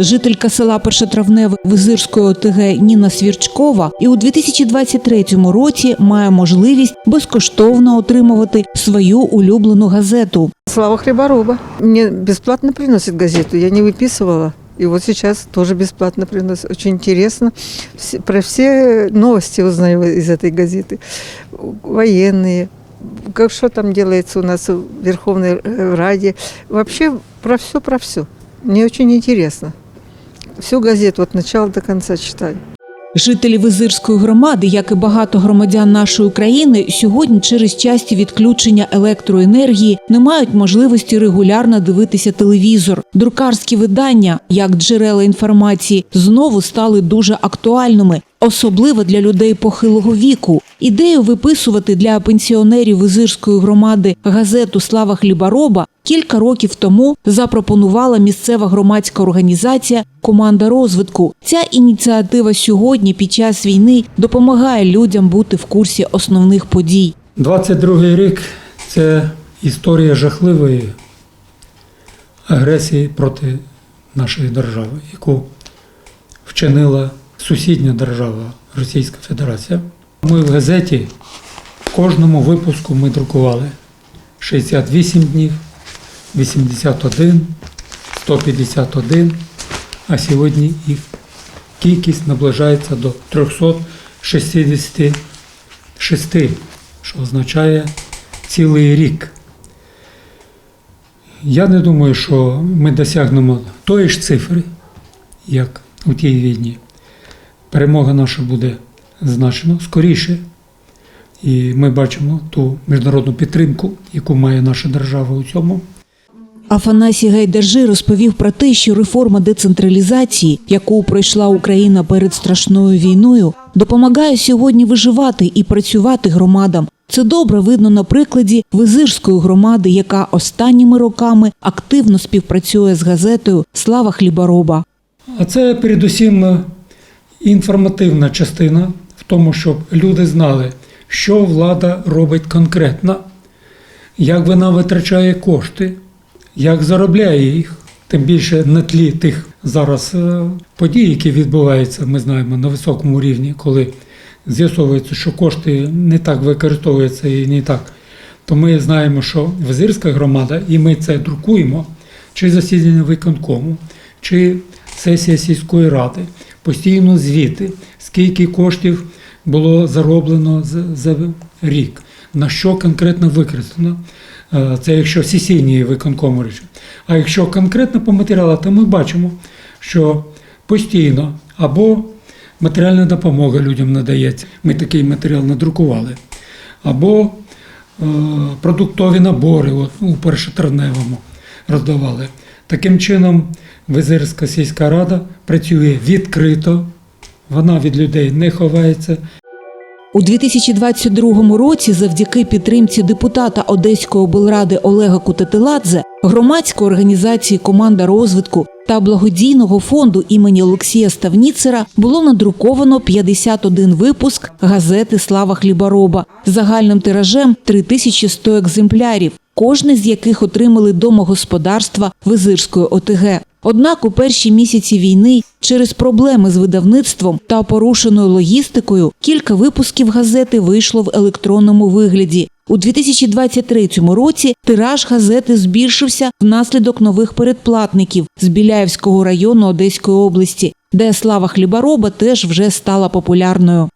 Жителька села Першотравневе Визирської ОТГ Ніна Свірчкова і у 2023 році має можливість безкоштовно отримувати свою улюблену газету. Слава Хлеборуба. Мне бесплатно приносит газету, я не выписывала. И вот сейчас тоже бесплатно приносит. Очень интересно. Все- про все новости узнаю из этой газеты. Военные, как что там делается у нас в Верховной э, Раде. Вообще про все, про все. Мне очень интересно. Всю газету від начала до кінця читаю. Жителі Визирської громади, як і багато громадян нашої країни, сьогодні через часті відключення електроенергії не мають можливості регулярно дивитися телевізор. Друкарські видання, як джерела інформації, знову стали дуже актуальними, особливо для людей похилого віку. Ідею виписувати для пенсіонерів Визирської громади газету Слава хлібороба кілька років тому запропонувала місцева громадська організація Команда розвитку. Ця ініціатива сьогодні під час війни допомагає людям бути в курсі основних подій. 22 рік це історія жахливої агресії проти нашої держави, яку вчинила сусідня держава Російська Федерація. Ми в газеті в кожному випуску ми друкували 68 днів, 81, 151, а сьогодні їх кількість наближається до 366 що означає цілий рік. Я не думаю, що ми досягнемо тої ж цифри, як у тій війні. Перемога наша буде значно скоріше. І ми бачимо ту міжнародну підтримку, яку має наша держава у цьому. Афанасій Гайдержи розповів про те, що реформа децентралізації, яку пройшла Україна перед страшною війною, допомагає сьогодні виживати і працювати громадам. Це добре видно на прикладі Визирської громади, яка останніми роками активно співпрацює з газетою Слава хлібороба. А це передусім інформативна частина в тому, щоб люди знали, що влада робить конкретно, як вона витрачає кошти, як заробляє їх. Тим більше на тлі тих зараз е, подій, які відбуваються, ми знаємо на високому рівні, коли з'ясовується, що кошти не так використовуються і не так. То ми знаємо, що Визирська громада, і ми це друкуємо, чи засідання виконкому, чи сесія сільської ради, постійно звіти, скільки коштів було зароблено за, рік, на що конкретно використано. Е, Це якщо сесійні виконкому речі. А якщо конкретно по матеріалу, то ми бачимо, що постійно або матеріальна допомога людям надається. Ми такий матеріал надрукували, або е, продуктові набори от, у першотравневому роздавали. Таким чином, Визирська сільська рада працює відкрито, вона від людей не ховається, У 2022 році, завдяки підтримці депутата Одеської облради Олега Кутатиладзе, громадської організації Команда розвитку та благодійного фонду імені Олексія Ставніцера було надруковано 51 випуск газети Слава хлібороба загальним тиражем 3100 екземплярів, кожне з яких отримали домогосподарства Визирської ОТГ. Однак у перші місяці війни через проблеми з видавництвом та порушеною логістикою кілька випусків газети вийшло в електронному вигляді. У 2023 році тираж газети збільшився внаслідок нових передплатників з Біляєвського району Одеської області, де слава хлібороба теж вже стала популярною.